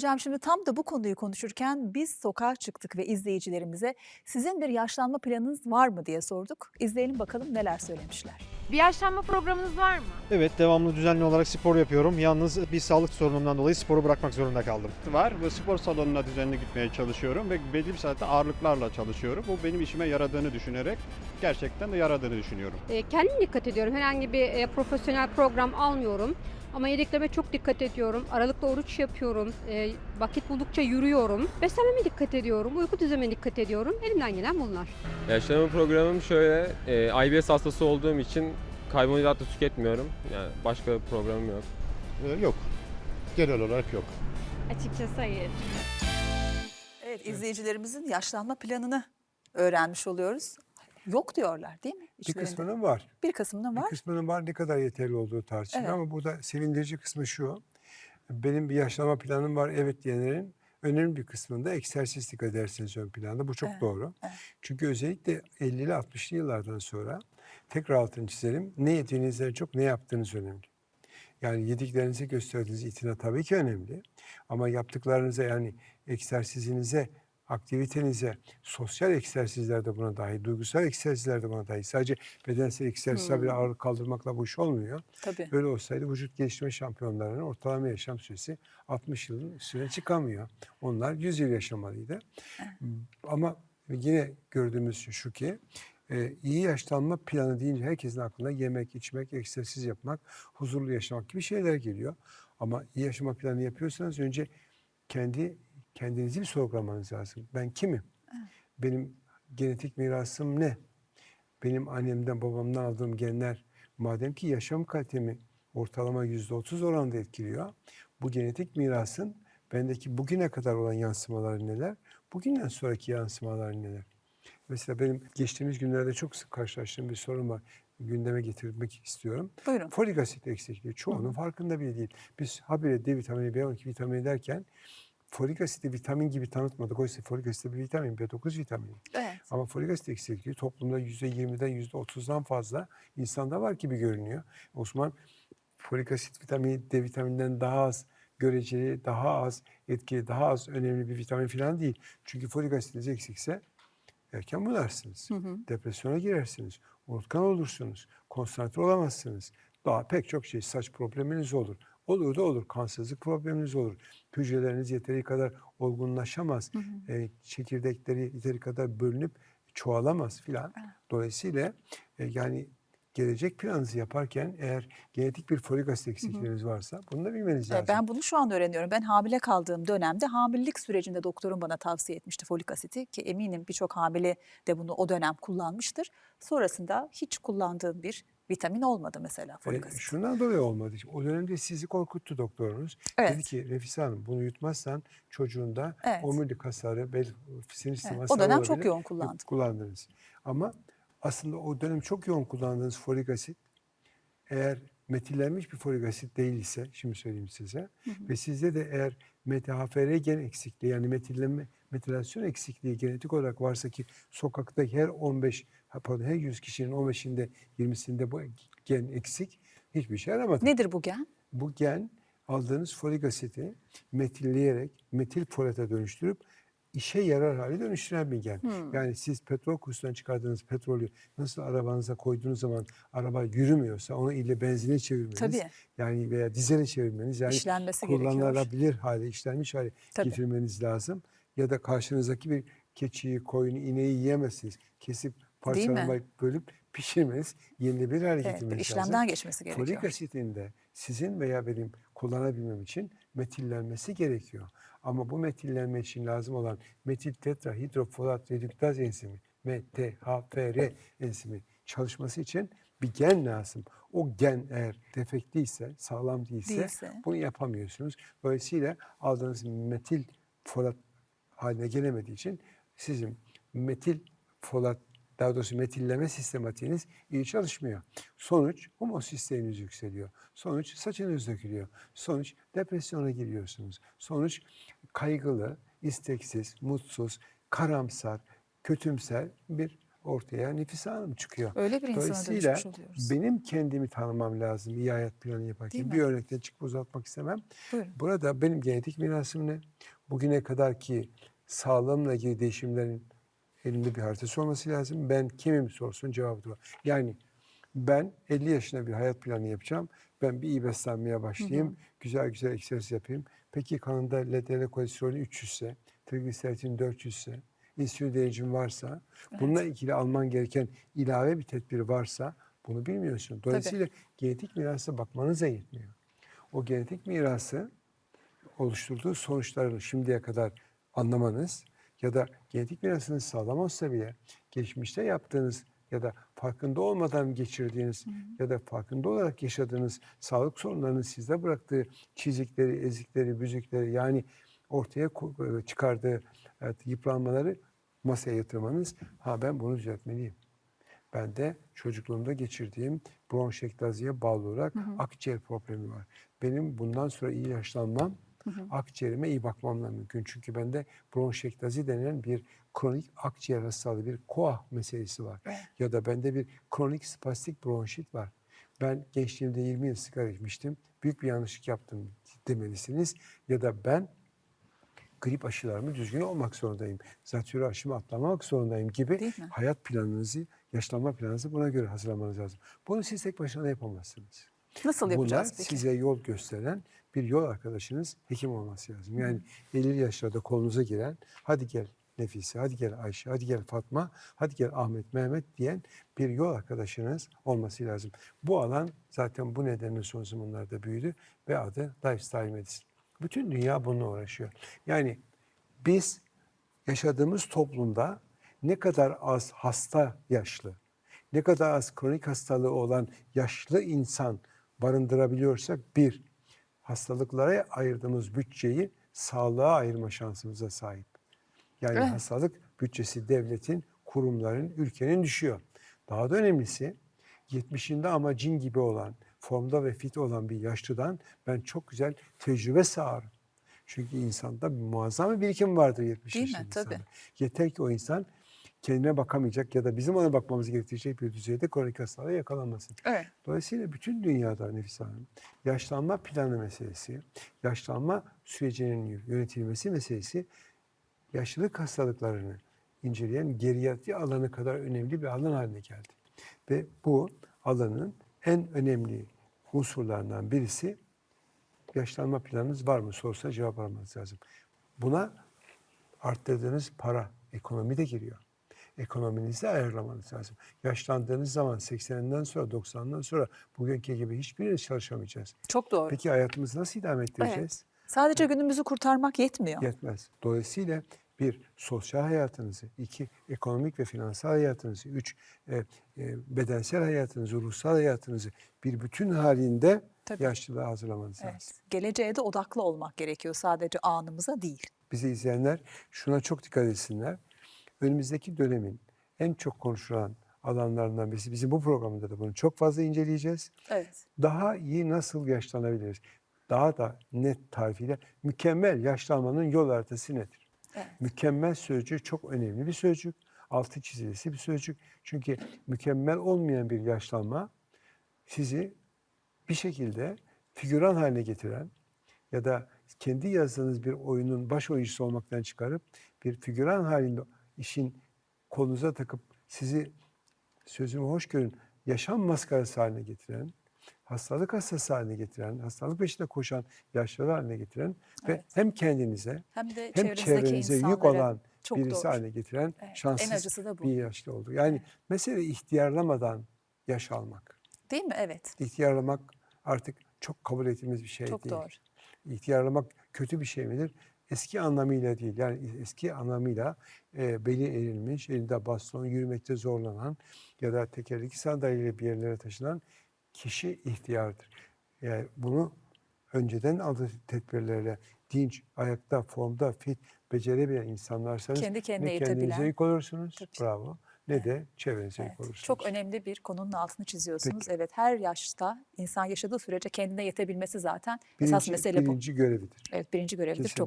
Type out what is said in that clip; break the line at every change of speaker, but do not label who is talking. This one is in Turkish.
Hocam şimdi tam da bu konuyu konuşurken biz sokağa çıktık ve izleyicilerimize sizin bir yaşlanma planınız var mı diye sorduk. İzleyelim bakalım neler söylemişler.
Bir yaşlanma programınız var mı?
Evet devamlı düzenli olarak spor yapıyorum. Yalnız bir sağlık sorunumdan dolayı sporu bırakmak zorunda kaldım.
var ve spor salonuna düzenli gitmeye çalışıyorum ve belli bir saatte ağırlıklarla çalışıyorum. Bu benim işime yaradığını düşünerek gerçekten de yaradığını düşünüyorum.
E, kendim dikkat ediyorum. Herhangi bir e, profesyonel program almıyorum. Ama yediklerime çok dikkat ediyorum. Aralıklı oruç yapıyorum. E, vakit buldukça yürüyorum. Beslenmeme dikkat ediyorum. Uyku düzenime dikkat ediyorum. Elimden gelen bunlar.
Yaşlanma programım şöyle, e, IBS hastası olduğum için karbonhidrat da tüketmiyorum. Yani başka bir programım yok.
Ee, Yok. Genel olarak yok.
Açıkçası hayır.
Evet izleyicilerimizin yaşlanma planını öğrenmiş oluyoruz. Yok diyorlar değil mi?
Bir
İçlerinde.
kısmının var.
Bir kısmının
Bir
var.
kısmının var ne kadar yeterli olduğu tartışılır
Evet.
ama burada sevindirici kısmı şu. Benim bir yaşlama planım var evet diyenlerin önemli bir kısmında egzersiz dikkat ederseniz ön planda. Bu çok
Evet,
doğru.
evet.
Çünkü özellikle 50'li 60'lı yıllardan sonra tekrar altını çizelim. Ne yediğinizden çok ne yaptığınız önemli. Yani yediklerinize gösterdiğiniz itina tabii ki önemli. Ama yaptıklarınıza yani egzersizinize, aktivitenize, sosyal egzersizler de buna dahil, duygusal egzersizler de buna dahil. Sadece bedensel egzersizler bile ağırlık kaldırmakla bu iş olmuyor.
Tabii.
Öyle olsaydı vücut geliştirme şampiyonlarının ortalama yaşam süresi 60 yılın üstüne çıkamıyor. Onlar 100 yıl yaşamalıydı. Ama yine gördüğümüz şu- şu ki e, iyi yaşlanma planı deyince herkesin aklına yemek, içmek, egzersiz yapmak, huzurlu yaşamak gibi şeyler geliyor. Ama iyi yaşama planı yapıyorsanız önce kendi kendinizi bir sorgulamanız lazım. Ben kimim? Benim genetik mirasım ne? Benim annemden babamdan aldığım genler madem ki yaşam kalitemi ortalama yüzde otuz oranında etkiliyor. Bu genetik mirasın bendeki bugüne kadar olan yansımaları neler? Bugünden sonraki yansımaları neler? Mesela benim geçtiğimiz günlerde çok sık karşılaştığım bir sorun var. Gündeme getirmek istiyorum.
Buyurun.
Folik asit eksikliği çoğunun farkında bile değil. Biz habire D vitamini, B12 vitamini derken folik asiti vitamin gibi tanıtmadık. Oysa folik asit bir vitamin, B9 vitamini.
Evet.
Ama folik asit eksikliği toplumda %20'den %30'dan fazla insanda var gibi görünüyor. Osman folik asit vitamini D vitamininden daha az göreceli, daha az etkili, daha az önemli bir vitamin falan değil. Çünkü folik asitiniz eksikse erken bunarsınız. Depresyona girersiniz. Unutkan olursunuz. Konsantre olamazsınız. Daha pek çok şey saç probleminiz olur. Olur da olur. Kansızlık probleminiz olur. Hücreleriniz yeteri kadar olgunlaşamaz. E, çekirdekleri yeteri kadar bölünüp çoğalamaz filan. Dolayısıyla e, yani gelecek planınızı yaparken eğer genetik bir folik asit eksikliğiniz varsa bunu da bilmeniz
Ee,
lazım.
Ben bunu şu an öğreniyorum. Ben hamile kaldığım dönemde hamilelik sürecinde doktorum bana tavsiye etmişti folik asiti ki eminim birçok hamile de bunu o dönem kullanmıştır. Sonrasında hiç kullandığım bir vitamin olmadı mesela folik
E,
asit.
şundan dolayı olmadı. O dönemde sizi korkuttu doktorunuz.
Evet.
Dedi ki Refisa Hanım bunu yutmazsan çocuğunda
Evet.
omurilik hasarı, bel sinir sistemi
Evet, o
hasarı
dönem çok yoğun kullandım.
Kullandınız. Ama aslında o dönem çok yoğun kullandığınız folik asit eğer metillenmiş bir folik asit değil ise şimdi söyleyeyim size ve sizde de eğer MTHFR gen eksikliği yani metillenme metilasyon eksikliği genetik olarak varsa ki sokakta her 15 ha, pardon her 100 kişinin 15'inde 20'sinde bu gen eksik hiçbir şey yaramadı.
Nedir bu gen?
Bu gen aldığınız folik asiti metilleyerek metil folata dönüştürüp işe yarar hale dönüştüren bir gen. Yani siz petrol kuyusundan çıkardığınız petrolü nasıl arabanıza koyduğunuz zaman araba yürümüyorsa onu ile benzine çevirmeniz
Tabii.
yani veya dizele çevirmeniz yani
İşlenmesi gerekiyor.
kullanılabilir hale, işlenmiş hale
Tabii.
getirmeniz lazım. Ya da karşınızdaki bir keçiyi, koyunu, ineği yiyemezsiniz. Kesip parçalamayıp bölüp pişirmeniz yenilebilir hale
Evet, işlemden
lazım.
geçmesi gerekiyor.
Folik asitin de sizin veya benim kullanabilmem için metillenmesi gerekiyor. Ama bu metillenme için lazım olan metil tetrahidrofolat redüktaz enzimi MTHFR enzimi çalışması için bir gen lazım. O gen eğer defektiyse, sağlam değilse,
Değilse.
bunu yapamıyorsunuz. Dolayısıyla aldığınız metil folat haline gelemediği için sizin metil folat daha doğrusu metilleme sistematiğiniz iyi çalışmıyor. Sonuç homosisteğiniz yükseliyor. Sonuç saçınız dökülüyor. Sonuç depresyona giriyorsunuz. Sonuç kaygılı, isteksiz, mutsuz, karamsar, kötümser bir ortaya Nefise Hanım çıkıyor.
Öyle bir
Dolayısıyla benim kendimi tanımam lazım iyi hayat planı yaparken. Bir örnekten çıkıp uzatmak istemem.
Buyurun.
Burada benim genetik mirasım ne? Bugüne kadar ki sağlığımla ilgili değişimlerin elimde bir haritası olması lazım. Ben kimim sorsun cevabı var. Yani ben 50 yaşında bir hayat planı yapacağım. Ben bir iyi beslenmeye başlayayım. Güzel güzel egzersiz yapayım. Peki kanında LDL kolesterolü 300 ise, trigliseritin 400 ise, insülin direncin varsa, bununla ilgili alman gereken ilave bir tedbir varsa bunu bilmiyorsun. Dolayısıyla genetik mirasa bakmanız da yetmiyor. O genetik mirası oluşturduğu sonuçlarını şimdiye kadar anlamanız ya da genetik mirasınız sağlam olsa bile geçmişte yaptığınız ya da farkında olmadan geçirdiğiniz ya da farkında olarak yaşadığınız sağlık sorunlarının sizde bıraktığı çizikleri, ezikleri, büzükleri yani ortaya ko- çıkardığı evet, yıpranmaları masaya yatırmanız ha ben bunu düzeltmeliyim. Ben de çocukluğumda geçirdiğim bronşektaziye bağlı olarak akciğer problemi var. Benim bundan sonra iyi yaşlanmam akciğerime iyi bakmamla mümkün. Çünkü bende bronşektazi denilen bir kronik akciğer hastalığı, bir koah meselesi var. Ya da bende bir kronik spastik bronşit var. Ben gençliğimde 20 yıl sigara içmiştim. Büyük bir yanlışlık yaptım demelisiniz. Ya da ben grip aşılarımı düzgün olmak zorundayım. Zatürre aşımı atlamak zorundayım gibi hayat planınızı, yaşlanma planınızı buna göre hazırlamanız lazım. Bunu siz tek başına yapamazsınız.
Nasıl yapacağız
Bunlar
peki?
size yol gösteren bir yol arkadaşınız hekim olması lazım. Yani 50 yaşlarda kolunuza giren hadi gel Nefise, hadi gel Ayşe, hadi gel Fatma, hadi gel Ahmet, Mehmet diyen bir yol arkadaşınız olması lazım. Bu alan zaten bu nedenle son zamanlarda büyüdü ve adı Lifestyle Medicine. Bütün dünya bununla uğraşıyor. Yani biz yaşadığımız toplumda ne kadar az hasta yaşlı, ne kadar az kronik hastalığı olan yaşlı insan barındırabiliyorsak bir, hastalıklara ayırdığımız bütçeyi sağlığa ayırma şansımıza sahip. Yani
Evet.
hastalık bütçesi devletin, kurumların, ülkenin düşüyor. Daha da önemlisi 70'inde ama cin gibi olan, formda ve fit olan bir yaşlıdan ben çok güzel tecrübe sağarım. Çünkü insanda muazzam bir birikim vardır 70
Değil mi?
yaşında
Tabii.
Yeter ki o insan kendine bakamayacak ya da bizim ona bakmamız gerektirecek bir düzeyde kronik hastalığa yakalanmasın.
Evet.
Dolayısıyla bütün dünyada Nefis Hanım yaşlanma planı meselesi, yaşlanma sürecinin yönetilmesi meselesi yaşlılık hastalıklarını inceleyen geriatri alanı kadar önemli bir alan haline geldi. Ve bu alanın en önemli unsurlarından birisi yaşlanma planınız var mı sorsa cevap aramanız lazım. Buna arttırdığınız para, ekonomi de giriyor. Ekonominizi ayarlamanız lazım. Yaşlandığınız zaman 80'den sonra 90'dan sonra bugünkü gibi hiçbiriniz çalışamayacağız.
Çok doğru.
Peki hayatımızı nasıl idame ettireceğiz?
Sadece günümüzü kurtarmak yetmiyor.
Yetmez. Dolayısıyla bir sosyal hayatınızı, iki ekonomik ve finansal hayatınızı, üç e, e, bedensel hayatınızı, ruhsal hayatınızı bir bütün halinde
Tabii.
yaşlılığa hazırlamanız lazım.
Evet. Geleceğe de odaklı olmak gerekiyor sadece anımıza değil.
Bizi izleyenler şuna çok dikkat etsinler. Önümüzdeki dönemin en çok konuşulan alanlarından birisi. Bizim bu programda da bunu çok fazla inceleyeceğiz.
Evet.
Daha iyi nasıl yaşlanabiliriz? Daha da net tarifiyle mükemmel yaşlanmanın yol haritası nedir?
Evet.
Mükemmel sözcüğü çok önemli bir sözcük. Altı çizilisi bir sözcük. Çünkü mükemmel olmayan bir yaşlanma sizi bir şekilde figüran haline getiren ya da kendi yazdığınız bir oyunun baş oyuncusu olmaktan çıkarıp bir figüran halinde işin kolunuza takıp sizi sözümü hoş görün yaşam maskarası haline getiren, hastalık hastası haline getiren, hastalık peşinde koşan yaşlılar haline getiren ve
Evet.
hem kendinize
Hem de
hem çevrenize yük olan
çok
birisi
doğru.
haline getiren
Evet,
şanssız bir yaşlı oldu. Yani mesele ihtiyarlamadan yaş almak.
Değil mi? Evet.
İhtiyarlamak artık çok kabul ettiğimiz bir şey
Çok
değil.
doğru.
İhtiyarlamak kötü bir şey midir? Eski anlamıyla değil. Yani eski anlamıyla e, beli eğrilmiş, elinde baston, yürümekte zorlanan ya da tekerlekli sandalyeyle bir yerlere taşınan kişi ihtiyardır. Yani bunu önceden aldığı tedbirlerle dinç, ayakta, formda, fit, becerebilen insanlarsanız
Kendi kendine
ne kendinize yük olursunuz,
Tabii.
bravo, ne de çevrenize
Evet,
yük olursunuz.
Çok önemli bir konunun altını çiziyorsunuz. Evet, her yaşta insan yaşadığı sürece kendine yetebilmesi zaten esas
birinci,
mesele bu.
birinci görevidir.
Evet, birinci görevdir. Çok
Kesinlikle.